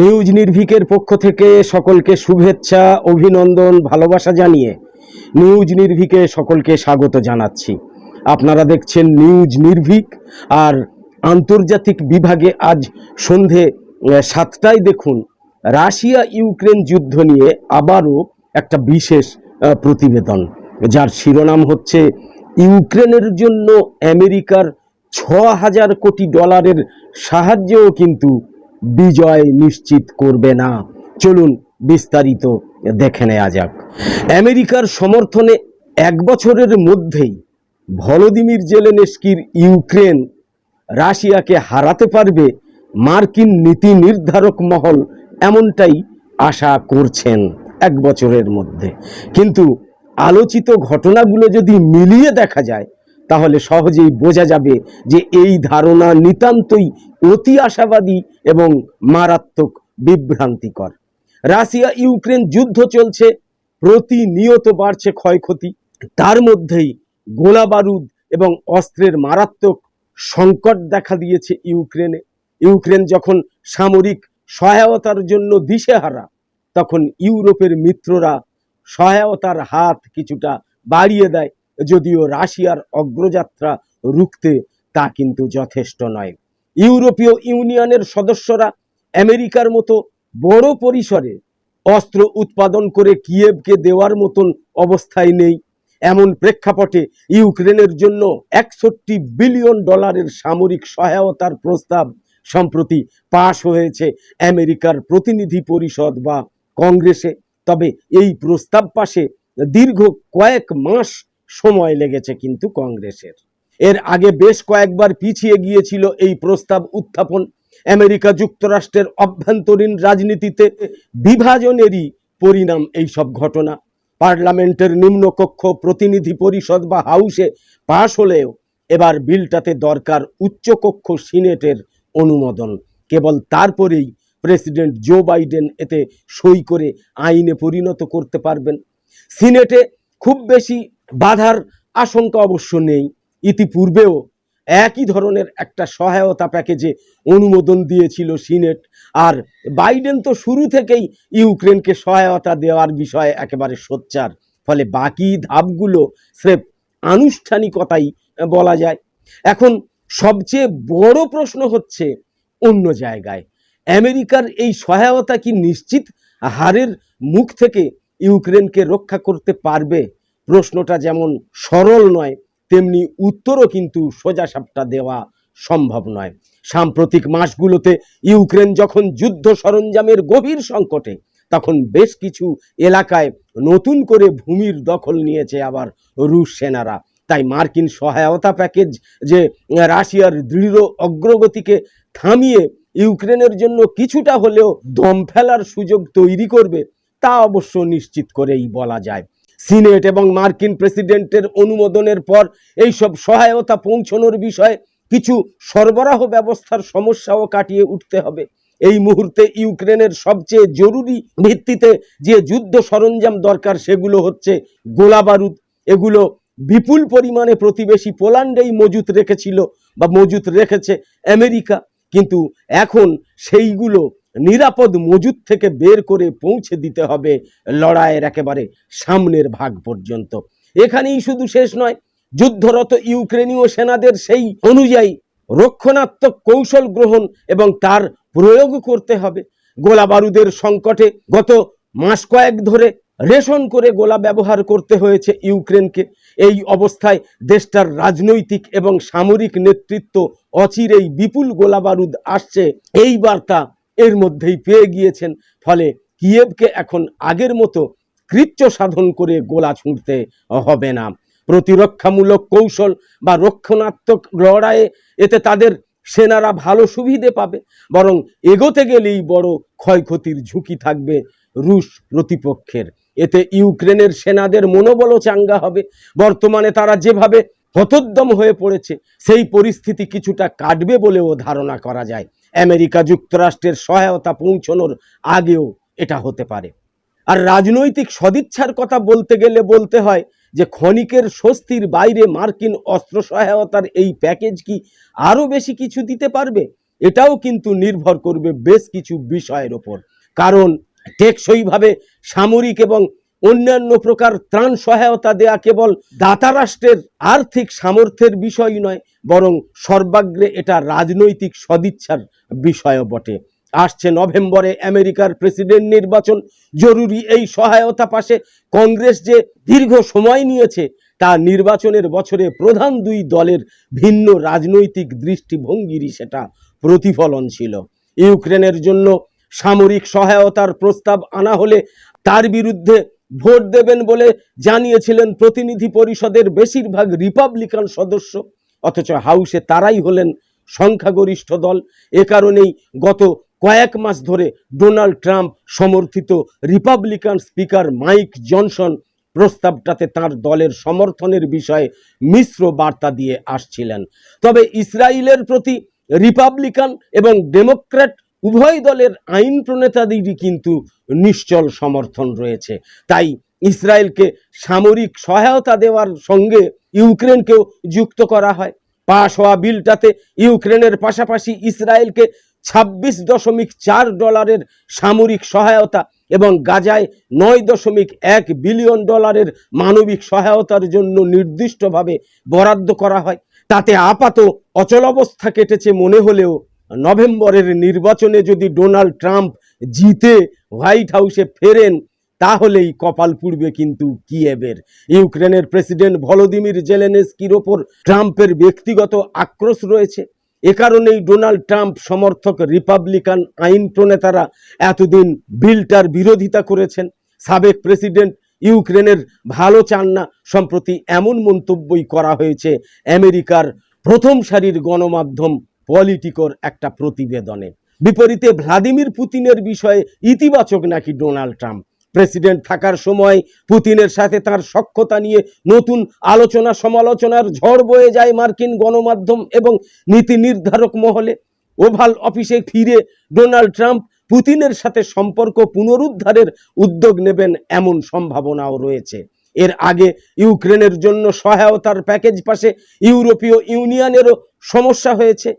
News নির্ভীকের পক্ষ থেকে সকলকে শুভেচ্ছা, অভিনন্দন, ভালোবাসা জানিয়ে নিউজ নির্ভীকে সকলকে স্বাগত জানাচ্ছি। আপনারা দেখছেন নিউজ নির্ভীক আর আন্তর্জাতিক বিভাগে আজ সন্ধে সাতটায় দেখুন, রাশিয়া ইউক্রেন যুদ্ধ নিয়ে আবারও একটা বিশেষ প্রতিবেদন, যার শিরোনাম হচ্ছে, ইউক্রেনের জন্য আমেরিকার ছ হাজার কোটি ডলারের সাহায্যও কিন্তু বিজয় নিশ্চিত করবে না। চলুন বিস্তারিত দেখে নেওয়া যাক। আমেরিকার সমর্থনে এক বছরের মধ্যেই ভলোদিমির জেলেনেস্কির ইউক্রেন রাশিয়াকে হারাতে পারবে মার্কিন নীতি নির্ধারক মহল এমনটাই আশা করছেন এক বছরের মধ্যে। কিন্তু আলোচিত ঘটনাগুলো যদি মিলিয়ে দেখা যায়, তাহলে সহজেই বোঝা যাবে যে এই ধারণা নিতান্তই অতি আশাবাদী এবং মারাত্মক বিভ্রান্তিকর। রাশিয়া ইউক্রেন যুদ্ধ চলছে, প্রতিনিয়ত বাড়ছে ক্ষয়ক্ষতি। তার মধ্যেই গোলা বারুদ এবং অস্ত্রের মারাত্মক সংকট দেখা দিয়েছে ইউক্রেনে। ইউক্রেন যখন সামরিক সহায়তার জন্য দিশেহারা, তখন ইউরোপের মিত্ররা সহায়তার হাত কিছুটা বাড়িয়ে দেয়, যদিও রাশিয়ার অগ্রযাত্রা রুখতে তা কিন্তু যথেষ্ট নয়। ইউরোপীয় ইউনিয়নের সদস্যরা আমেরিকার মতো বড় পরিসরে অস্ত্র উৎপাদন করে কিয়েভকে দেওয়ার মতন অবস্থায় নেই। এমন প্রেক্ষাপটে ইউক্রেনের জন্য একষট্টি বিলিয়ন ডলারের সামরিক সহায়তার প্রস্তাব সম্প্রতি পাশ হয়েছে আমেরিকার প্রতিনিধি পরিষদ বা কংগ্রেসে। তবে এই প্রস্তাব পাশে দীর্ঘ কয়েক মাস সময় লেগেছে কিন্তু কংগ্রেসের। এর আগে বেশ কয়েকবার পিছিয়ে গিয়েছিল এই প্রস্তাব উত্থাপন। আমেরিকা যুক্তরাষ্ট্রের অভ্যন্তরীণ রাজনীতিতে বিভাজনেরই পরিণাম এই সব ঘটনা। পার্লামেন্টের নিম্নকক্ষ প্রতিনিধি পরিষদ বা হাউসে পাশ হলেও এবার বিলটাতে দরকার উচ্চকক্ষ সিনেটের অনুমোদন। কেবল তারপরেই প্রেসিডেন্ট জো বাইডেন এতে সই করে আইনে পরিণত করতে পারবেন। সিনেটে খুব বেশি বাধার আশঙ্কা অবশ্য নেই। ইতিপূর্বেও একই ধরনের একটা সহায়তা প্যাকেজে অনুমোদন দিয়েছিল সিনেট। আর বাইডেন তো শুরু থেকেই ইউক্রেনকে সহায়তা দেওয়ার বিষয়ে একেবারে সোচ্চার। ফলে বাকি ধাপগুলো স্রেফ আনুষ্ঠানিকতাই বলা যায়। এখন সবচেয়ে বড় প্রশ্ন হচ্ছে অন্য জায়গায়। আমেরিকার এই সহায়তা কি নিশ্চিত হারের মুখ থেকে ইউক্রেনকে রক্ষা করতে পারবে? প্রশ্নটা যেমন সরল নয় তেমনি উত্তরও কিন্তু সোজাসাপটা দেওয়া সম্ভব নয়। সাম্প্রতিক মাসগুলোতে ইউক্রেন যখন যুদ্ধ সরঞ্জামের গভীর সংকটে, তখন বেশ কিছু এলাকায় নতুন করে ভূমির দখল নিয়েছে আবার রুশ সেনারা। তাই মার্কিন সহায়তা প্যাকেজ যে রাশিয়ার দৃঢ় অগ্রগতিকে থামিয়ে ইউক্রেনের জন্য কিছুটা হলেও দম ফেলার সুযোগ তৈরি করবে, তা অবশ্য নিশ্চিত করেই বলা যায়। সিনেট এবং মার্কিন প্রেসিডেন্টের অনুমোদনের পর এইসব সহায়তা পৌঁছানোর বিষয়ে কিছু সরবরাহ ব্যবস্থার সমস্যাও কাটিয়ে উঠতে হবে। এই মুহূর্তে ইউক্রেনের সবচেয়ে জরুরি ভিত্তিতে যে যুদ্ধ সরঞ্জাম দরকার সেগুলো হচ্ছে গোলা বারুদ। এগুলো বিপুল পরিমাণে প্রতিবেশী পোল্যান্ডেই মজুত রেখেছিল বা মজুত রেখেছে আমেরিকা। কিন্তু এখন সেইগুলো নিরাপদ মজুদ থেকে বের করে পৌঁছে দিতে হবে লড়াইয়ের একেবারে সামনের ভাগ পর্যন্ত। এখানেই শুধু শেষ নয়, যুদ্ধরত ইউক্রেনীয় সেনাদের সেই অনুযায়ী রক্ষণাত্মক কৌশল গ্রহণ এবং তার প্রয়োগ করতে হবে। গোলা বারুদের সংকটে গত মাস কয়েক ধরে রেশন করে গোলা ব্যবহার করতে হয়েছে ইউক্রেনকে। এই অবস্থায় দেশটার রাজনৈতিক এবং সামরিক নেতৃত্ব অচিরেই বিপুল গোলা বারুদ আসছে। এই বার্তা এর মধ্যেই পেয়ে গিয়েছেন। ফলে কিয়েভকে এখন আগের মতো কৃচ্ছ সাধন করে গোলা ছুঁড়তে হবে না। প্রতিরক্ষামূলক কৌশল বা রক্ষণাত্মক লড়াইয়ে এতে তাদের সেনারা ভালো সুবিধে পাবে। বরং এগোতে গেলেই বড় ক্ষয়ক্ষতির ঝুঁকি থাকবে রুশ প্রতিপক্ষের। এতে ইউক্রেনের সেনাদের মনোবলও চাঙ্গা হবে। বর্তমানে তারা যেভাবে হতোদ্যম হয়ে পড়েছে, সেই পরিস্থিতি কিছুটা কাটবে বলেও ধারণা করা যায়। আমেরিকা যুক্তরাষ্ট্রের সহায়তা পৌঁছানোর আগেও এটা হতে পারে। আর রাজনৈতিক সদিচ্ছার কথা বলতে গেলে বলতে হয় যে, ক্ষণিকের স্বস্তির বাইরে মার্কিন অস্ত্র সহায়তার এই প্যাকেজ কি আরও বেশি কিছু দিতে পারবে? এটাও কিন্তু নির্ভর করবে বেশ কিছু বিষয়ের ওপর। কারণ টেকসইভাবে সামরিক এবং অন্যান্য প্রকার ত্রাণ সহায়তা দেয়া কেবল দাতা রাষ্ট্রের আর্থিক সামর্থ্যের বিষয় নয়, বরং সর্বাগ্রে এটা রাজনৈতিক সদিচ্ছার বিষয়ও বটে। আসছে নভেম্বরে আমেরিকার প্রেসিডেন্ট নির্বাচন। জরুরি এই সহায়তা পাশে কংগ্রেস যে দীর্ঘ সময় নিয়েছে, তা নির্বাচনের বছরে প্রধান দুই দলের ভিন্ন রাজনৈতিক দৃষ্টিভঙ্গিরই সেটা প্রতিফলন ছিল। ইউক্রেনের জন্য সামরিক সহায়তার প্রস্তাব আনা হলে তার বিরুদ্ধে ভোট দেবেন বলে জানিয়েছিলেন প্রতিনিধি পরিষদের বেশিরভাগ রিপাবলিকান সদস্য। অথচ হাউসে তারাই হলেন সংখ্যাগরিষ্ঠ দল। এ কারণেই গত কয়েক মাস ধরে ডোনাল্ড ট্রাম্প সমর্থিত রিপাবলিকান স্পিকার মাইক জনসন প্রস্তাবটাতে তার দলের সমর্থনের বিষয়ে মিশ্র বার্তা দিয়ে আসছিলেন। তবে ইসরায়েলের প্রতি রিপাবলিকান এবং ডেমোক্র্যাট উভয় দলের আইন প্রণেতাদেরই কিন্তু নিশ্চল সমর্থন রয়েছে। তাই ইসরায়েলকে সামরিক সহায়তা দেওয়ার সঙ্গে ইউক্রেনকেও যুক্ত করা হয়। পাশ হওয়া বিলটাতে ইউক্রেনের পাশাপাশি ইসরায়েলকে ছাব্বিশ দশমিক চার ডলারের সামরিক সহায়তা এবং গাজায় নয় দশমিক এক বিলিয়ন ডলারের মানবিক সহায়তার জন্য নির্দিষ্টভাবে বরাদ্দ করা হয়। তাতে আপাত অচলাবস্থা কেটেছে মনে হলেও নভেম্বরের নির্বাচনে যদি ডোনাল্ড ট্রাম্প জিতে হোয়াইট হাউসে ফেরেন, তাহলেই কপাল পুড়বে কিন্তু কিয়েবের ইউক্রেনের প্রেসিডেন্ট ভলোদিমির জেলেনেস্কির ওপর ট্রাম্পের ব্যক্তিগত আক্রোশ রয়েছে। এ কারণেই ডোনাল্ড ট্রাম্প সমর্থক রিপাবলিকান আইন প্রণেতারা এতদিন বিলটার বিরোধিতা করেছেন। সাবেক প্রেসিডেন্ট ইউক্রেনের ভালো চান না, সম্প্রতি এমন মন্তব্যই করা হয়েছে আমেরিকার প্রথম সারির গণমাধ্যম পলিটিকোর একটা প্রতিবেদনে। বিপরীতে ভ্লাদিমির পুতিনের বিষয়ে ইতিবাচক নাকি ডোনাল্ড ট্রাম্প? প্রেসিডেন্ট থাকার সময় পুতিনের সাথে তার সক্ষতা নিয়ে নতুন আলোচনা সমালোচনার ঝড় বয়ে যায় মার্কিন গণমাধ্যম এবং নীতি নির্ধারক মহলে। ওভাল অফিসে ফিরে ডোনাল্ড ট্রাম্প পুতিনের সাথে সম্পর্ক পুনরুদ্ধারের উদ্যোগ নেবেন এমন সম্ভাবনাও রয়েছে। এর আগে ইউক্রেনের জন্য সহায়তার প্যাকেজ পাশে ইউরোপীয় ইউনিয়নেরও সমস্যা হয়েছে।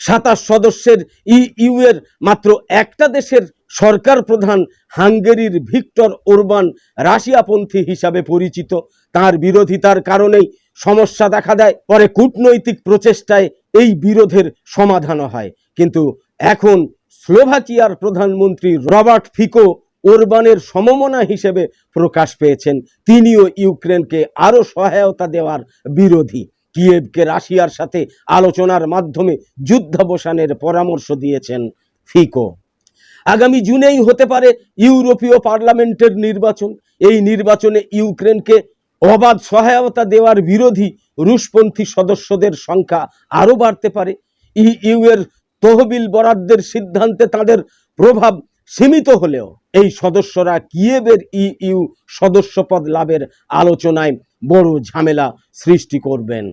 সাতাশ সদস্যের ইইউ এর মাত্র একটা দেশের সরকার প্রধান হাঙ্গেরির ভিক্টর ওরবান রাশিয়াপন্থী হিসাবে পরিচিত। তার বিরোধিতার কারণেই সমস্যা দেখা দেয়। পরে কূটনৈতিক প্রচেষ্টায় এই বিরোধের সমাধানও হয়। কিন্তু এখন স্লোভাকিয়ার প্রধানমন্ত্রী রবার্ট ফিকো ওরবানের সমমনা হিসেবে প্রকাশ পেয়েছেন। তিনিও ইউক্রেনকে আরও সহায়তা দেওয়ার বিরোধী। কিয়েভকে রাশিয়ার সাথে আলোচনার মাধ্যমে যুদ্ধাবসানের পরামর্শ দিয়েছেন ফিকো। আগামী জুনেই হতে পারে ইউরোপীয় পার্লামেন্টের নির্বাচন। এই নির্বাচনে ইউক্রেনকে অবাধ সহায়তা দেওয়ার বিরোধী রুশপন্থী সদস্যদের সংখ্যা আরও বাড়তে পারে। ইইউ এর তহবিল বরাদ্দের সিদ্ধান্তে তাদের প্রভাব সীমিত হলেও এই সদস্যরা কিয়েবের ইইউ সদস্যপদ লাভের আলোচনায় বড় ঝামেলা সৃষ্টি করবেন।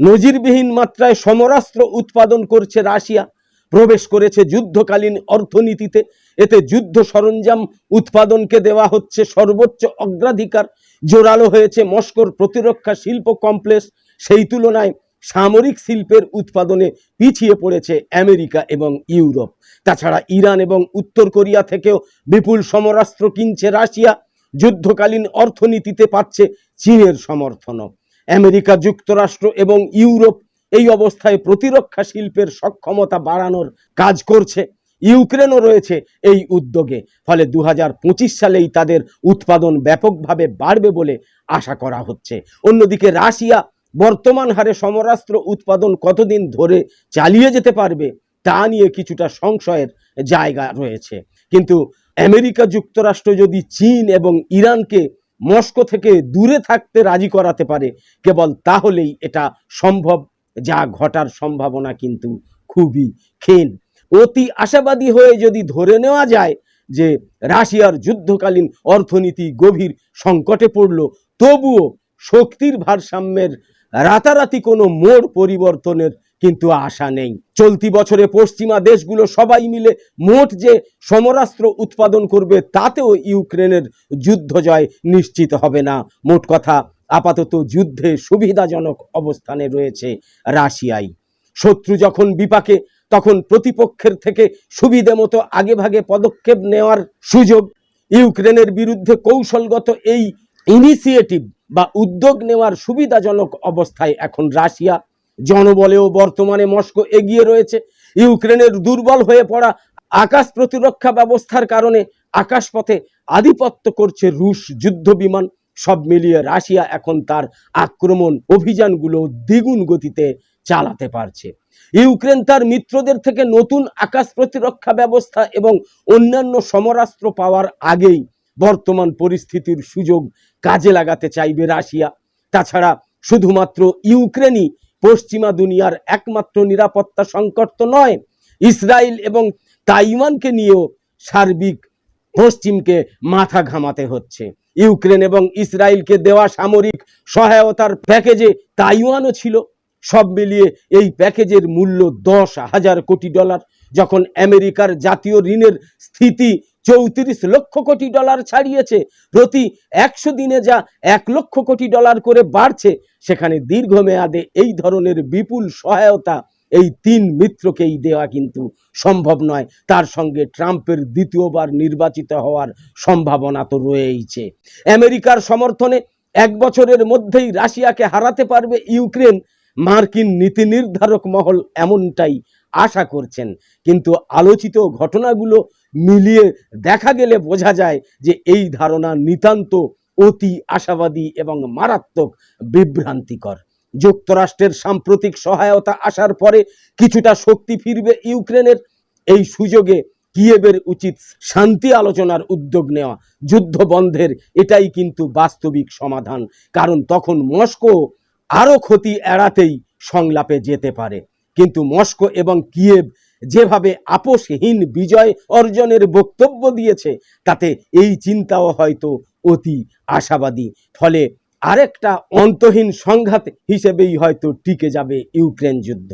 নজিরবিহীন মাত্রায় সমরাস্ত্র উৎপাদন করছে রাশিয়া। প্রবেশ করেছে যুদ্ধকালীন অর্থনীতিতে। এতে যুদ্ধ সরঞ্জাম উৎপাদনকে দেওয়া হচ্ছে সর্বোচ্চ অগ্রাধিকার। জোরালো হয়েছে মস্কোর প্রতিরক্ষা শিল্প কমপ্লেক্স। সেই তুলনায় সামরিক শিল্পের উৎপাদনে পিছিয়ে পড়েছে আমেরিকা এবং ইউরোপ। তাছাড়া ইরান এবং উত্তর কোরিয়া থেকেও বিপুল সমরাস্ত্র কিনছে রাশিয়া। যুদ্ধকালীন অর্থনীতিতে পাচ্ছে চীনের সমর্থনও। আমেরিকা যুক্তরাষ্ট্র এবং ইউরোপ এই অবস্থায় প্রতিরক্ষা শিল্পের সক্ষমতা বাড়ানোর কাজ করছে। ইউক্রেনও রয়েছে এই উদ্যোগে। ফলে দু হাজার পঁচিশ সালেই তাদের উৎপাদন ব্যাপকভাবে বাড়বে বলে আশা করা হচ্ছে। অন্যদিকে রাশিয়া বর্তমান হারে সমরাস্ত্র উৎপাদন কতদিন ধরে চালিয়ে যেতে পারবে তা নিয়ে কিছুটা সংশয়ের জায়গা রয়েছে। কিন্তু আমেরিকা যুক্তরাষ্ট্র যদি চীন এবং ইরানকে মস্কো থেকে দূরে থাকতে রাজি করাতে পারে। কেবল তাহলেই এটা সম্ভব, যা ঘটার সম্ভাবনা কিন্তু খুবই ক্ষীণ। অতি আশাবাদী হয়ে যদি ধরে নেওয়া যায় যে রাশিয়ার যুদ্ধকালীন অর্থনীতি গভীর সংকটে পড়ল, তবুও শক্তির ভারসাম্যের রাতারাতি কোনো মোড় পরিবর্তনের কিন্তু আশা নেই। চলতি বছরে পশ্চিমা দেশগুলো সবাই মিলে মোট যে সমরাস্ত্র উৎপাদন করবে, তাতেও ইউক্রেনের যুদ্ধ জয় নিশ্চিত হবে না। মোট কথা, আপাতত যুদ্ধে সুবিধাজনক অবস্থানে রয়েছে রাশিয়াই। শত্রু যখন বিপাকে, তখন প্রতিপক্ষের থেকে সুবিধে মতো আগেভাগে পদক্ষেপ নেওয়ার সুযোগ। ইউক্রেনের বিরুদ্ধে কৌশলগত এই ইনিশিয়েটিভ বা উদ্যোগ নেওয়ার সুবিধাজনক অবস্থায় এখন রাশিয়া। জনবলেও বর্তমানে মস্কো এগিয়ে রয়েছে। ইউক্রেনের দুর্বল হয়ে পড়া আকাশ প্রতিরক্ষা ব্যবস্থার কারণে আকাশপথে আধিপত্য করছে রুশ যুদ্ধ বিমান সব মিলিয়ে রাশিয়া এখন তার আক্রমণ অভিযানগুলো দ্বিগুণ গতিতে চালাতে পারছে। ইউক্রেন তার মিত্রদের থেকে নতুন আকাশ প্রতিরক্ষা ব্যবস্থা এবং অন্যান্য সমরাস্ত্র পাওয়ার আগেই বর্তমান পরিস্থিতির সুযোগ কাজে লাগাতে চাইবে রাশিয়া। তাছাড়া শুধুমাত্র ইউক্রেনই পশ্চিমা দুনিয়ার একমাত্র নিরাপত্তা সংকট তো নয়। ইসরায়েল এবং তাইওয়ানকে নিয়েও সার্বিক পশ্চিমকে মাথা ঘামাতে হচ্ছে। ইউক্রেন এবং ইসরায়েলকে দেওয়া সামরিক সহায়তার প্যাকেজে তাইওয়ানও ছিল। সব মিলিয়ে এই প্যাকেজের মূল্য দশ হাজার কোটি ডলার। যখন আমেরিকার জাতীয় ঋণের স্থিতি চৌত্রিশ লক্ষ কোটি ডলার ছাড়িয়েছে, প্রতি একশো দিনে যা এক লক্ষ কোটি ডলার করে বাড়ছে সেখানে দীর্ঘমেয়াদে এই ধরনের বিপুল সহায়তা এই তিন মিত্রকেই দেওয়া কিন্তু সম্ভব নয়। তার সঙ্গে ট্রাম্পের দ্বিতীয়বার নির্বাচিত হওয়ার সম্ভাবনা তো রয়েইছে। আমেরিকার সমর্থনে এক বছরের মধ্যেই রাশিয়াকে হারাতে পারবে ইউক্রেন। মার্কিন নীতি নির্ধারক মহল এমনটাই আশা করছেন। কিন্তু আলোচিত ঘটনাগুলো মিলিয়ে দেখা গেলে বোঝা যায় যে এই ধারণা নিতান্ত অতি আশাবাদী এবং মারাত্মক বিভ্রান্তিকর। যুক্তরাষ্ট্রের সাম্প্রতিক সহায়তা আসার পরে কিছুটা শক্তি ফিরবে ইউক্রেনের। এই সুযোগে কিয়েবের উচিত শান্তি আলোচনার উদ্যোগ নেওয়া। যুদ্ধ বন্ধের এটাই কিন্তু বাস্তবিক সমাধান, কারণ তখন মস্কো আরও ক্ষতি এড়াতেই সংলাপে যেতে পারে। কিন্তু মস্কো এবং কিয়েভ যেভাবে আপোষহীন বিজয় অর্জনের বক্তব্য দিয়েছে, তাতে এই চিন্তাও হয়তো অতি আশাবাদী। ফলে আরেকটা অন্তহীন সংঘাত হিসেবেই হয়তো টিকে যাবে ইউক্রেন যুদ্ধ।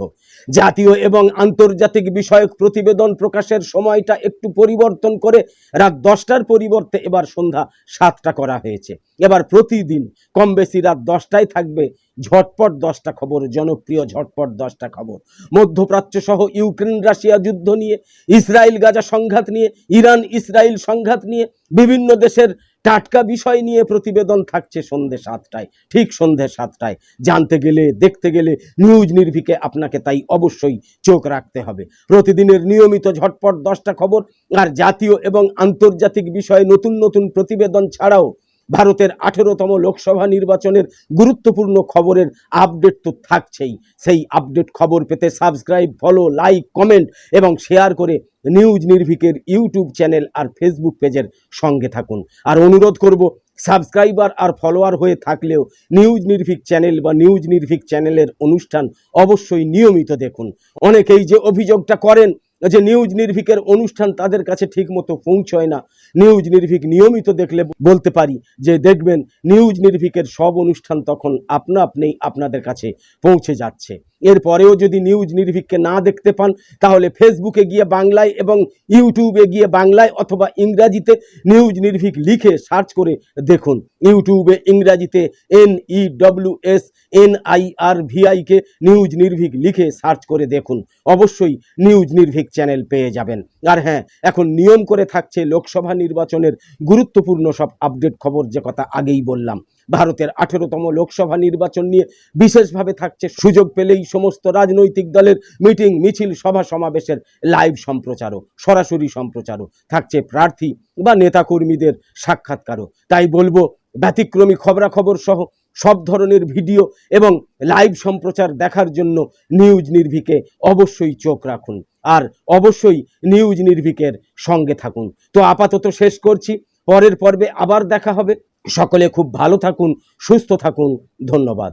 জাতীয় এবং আন্তর্জাতিক বিষয়ক প্রতিবেদন প্রকাশের সময়টা একটু পরিবর্তন করে রাত দশটার পরিবর্তে এবার সন্ধ্যা সাতটা করা হয়েছে। এবার প্রতিদিন কম বেশি রাত দশটায় থাকবে ঝটপট দশটা খবর, জনপ্রিয় ঝটপট দশটা খবর। মধ্যপ্রাচ্য সহ ইউক্রেন, রাশিয়া যুদ্ধ নিয়ে, ইসরায়েল, গাজা সংঘাত নিয়ে, ইরান, ইসরায়েল সংঘাত নিয়ে, বিভিন্ন দেশের টাটকা বিষয় নিয়ে প্রতিবেদন থাকছে সন্ধে সাতটায়, ঠিক সন্ধে সাতটায়। জানতে গেলে, দেখতে গেলে নিউজ নির্ভিকে আপনাকে তাই অবশ্যই চোখ রাখতে হবে। প্রতিদিনের নিয়মিত ঝটপট দশটা খবর আর জাতীয় এবং আন্তর্জাতিক বিষয়ে নতুন নতুন প্রতিবেদন ছাড়াও ভারতের আঠেরোতম লোকসভা নির্বাচনের গুরুত্বপূর্ণ খবরের আপডেট তো থাকছেই। সেই আপডেট খবর পেতে সাবস্ক্রাইব ফলো লাইক কমেন্ট এবং শেয়ার করে নিউজ নির্ভিকের ইউটিউব চ্যানেল আর ফেসবুক পেজের সঙ্গে থাকুন। আর অনুরোধ করব সাবস্ক্রাইবার আর ফলোয়ার হয়ে থাকলেও নিউজ নির্ভিক চ্যানেল বা নিউজ নির্ভিক চ্যানেলের অনুষ্ঠান অবশ্যই নিয়মিত দেখুন। অনেকেই যে অভিযোগটা করেন যে নিউজ নির্ভিকের অনুষ্ঠান তাদের কাছে ঠিক মতো পৌঁছয় না। নিউজ নির্ভিক নিয়মিত দেখলে বলতে পারি যে, দেখবেন নিউজ নির্ভিকের সব অনুষ্ঠান তখন আপনা আপনি আপনাদের কাছে পৌঁছে যাচ্ছে। এরপরেও যদি নিউজ নির্ভিককে না দেখতে পান, তাহলে ফেসবুকে গিয়ে বাংলায় এবং ইউটিউবে গিয়ে বাংলায় অথবা ইংরাজিতে নিউজ নির্ভীক লিখে সার্চ করে দেখুন। ইউটিউবে ইংরাজিতে N E W S N I R V I K news Nirbhik লিখে সার্চ করে দেখুন। অবশ্যই নিউজ নির্ভীক চ্যানেল পেয়ে যাবেন। আর হ্যাঁ এখন নিয়ম করে থাকছে লোকসভা নির্বাচনের গুরুত্বপূর্ণ সব আপডেট খবর, যে কথা আগেই বললাম। ভারতের আঠেরোতম লোকসভা নির্বাচন নিয়ে বিশেষভাবে থাকছে সুযোগ পেলেই সমস্ত রাজনৈতিক দলের মিটিং, মিছিল, সভা সমাবেশের লাইভ সম্প্রচারও, সরাসরি সম্প্রচারও থাকছে প্রার্থী বা নেতাকর্মীদের সাক্ষাৎকারও। তাই বলব, ব্যতিক্রমী খবরাখবর সহ সব ধরনের ভিডিও এবং লাইভ সম্প্রচার দেখার জন্য নিউজ নির্ভিকে অবশ্যই চোখ রাখুন আর অবশ্যই নিউজ নির্ভিকের সঙ্গে থাকুন। তো আপাতত শেষ করছি, পরের পর্বে আবার দেখা হবে। সকলে খুব ভালো থাকুন সুস্থ থাকুন ধন্যবাদ।